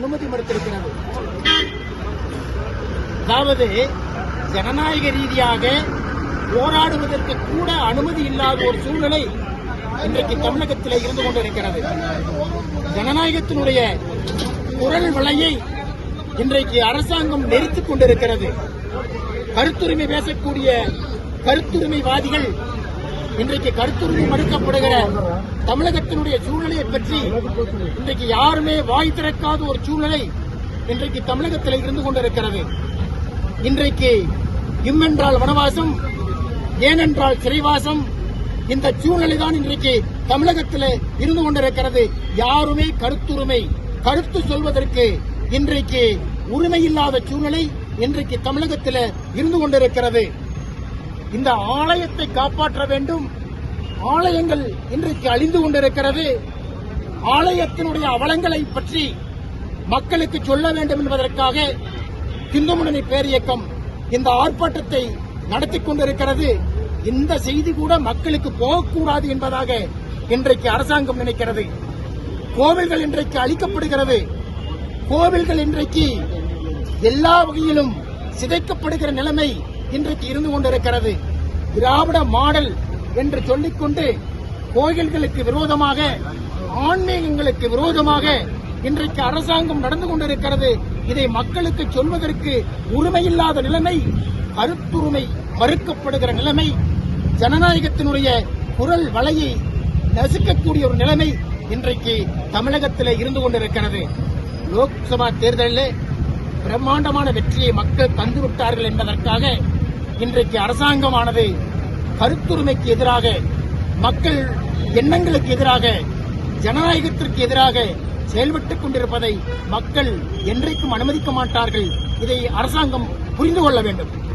அனுமதி மறுத்திருக்கிறது. அதாவது ஜனநாயக ரீதியாக போராடுவதற்கு கூட அனுமதி இல்லாத ஒரு சூழ்நிலை இன்றைக்கு தமிழகத்தில் இருந்து கொண்டிருக்கிறது. ஜனநாயகத்தினுடைய குரல் விலையை இன்றைக்கு அரசாங்கம் நெறித்துக் கொண்டிருக்கிறது. கருத்துரிமை பேசக்கூடிய கருத்துரிமைவாதிகள் இன்றைக்கு கருத்துரிமை மறுக்கப்படுகிற தமிழகத்தினுடைய சூழ்நிலையை பற்றி இன்றைக்கு யாருமே வாய் திறக்காத ஒரு சூழ்நிலை இன்றைக்கு தமிழகத்தில் இருந்து கொண்டிருக்கிறது. இன்றைக்கு இம் என்றால் வனவாசம் ஏனென்றால் சிறைவாசம் இந்த சூழ்நிலை தான் இன்றைக்கு தமிழகத்தில் இருந்து கொண்டிருக்கிறது. யாருமே கருத்துரிமை கருத்து சொல்வதற்கு இன்றைக்கு உரிமை இல்லாத சூழ்நிலை இன்றைக்கு தமிழகத்தில் இருந்து கொண்டிருக்கிறது. இந்த ஆலயத்தை காப்பாற்ற வேண்டும். ஆலயங்கள் இன்றைக்கு அழிந்து கொண்டிருக்கிறது. ஆலயத்தினுடைய அவலங்களை பற்றி மக்களுக்கு சொல்ல வேண்டும் என்பதற்காக இந்து முன்னணி பேரியக்கம் இந்த ஆர்ப்பாட்டத்தை நடத்தி கொண்டிருக்கிறது. இந்த செய்தி கூட மக்களுக்கு போகக்கூடாது என்பதாக இன்றைக்கு அரசாங்கம் நினைக்கிறது. கோவில்கள் இன்றைக்கு அழிக்கப்படுகிறது. கோவில்கள் இன்றைக்கு எல்லா வகையிலும் சிதைக்கப்படுகிற நிலைமை இன்றைக்கு இருந்து கொண்டிருக்கிறது. திராவிட மாடல் என்று சொல்லிக்கொண்டு கோயில்களுக்கு விரோதமாக ஆன்மீகங்களுக்கு விரோதமாக இன்றைக்கு அரசாங்கம் நடந்து கொண்டிருக்கிறது. இதை மக்களுக்கு சொல்வதற்கு உரிமையில்லாத நிலைமை கருத்துரிமை மறுக்கப்படுகிற நிலைமை ஜனநாயகத்தினுடைய குரல் வலையை நசுக்கக்கூடிய ஒரு நிலைமை இன்றைக்கு தமிழகத்தில் இருந்து கொண்டிருக்கிறது. லோக்சபா தேர்தலில் பிரம்மாண்டமான வெற்றியை மக்கள் தந்துவிட்டார்கள் என்பதற்காக இன்றைக்கு அரசாங்கமானது கருத்துரிமைக்கு எதிராக மக்கள் எண்ணங்களுக்கு எதிராக ஜனநாயகத்திற்கு எதிராக செயல்பட்டுக் கொண்டிருப்பதை மக்கள் என்றைக்கும் அனுமதிக்க மாட்டார்கள். இதை அரசாங்கம் புரிந்து கொள்ள வேண்டும்.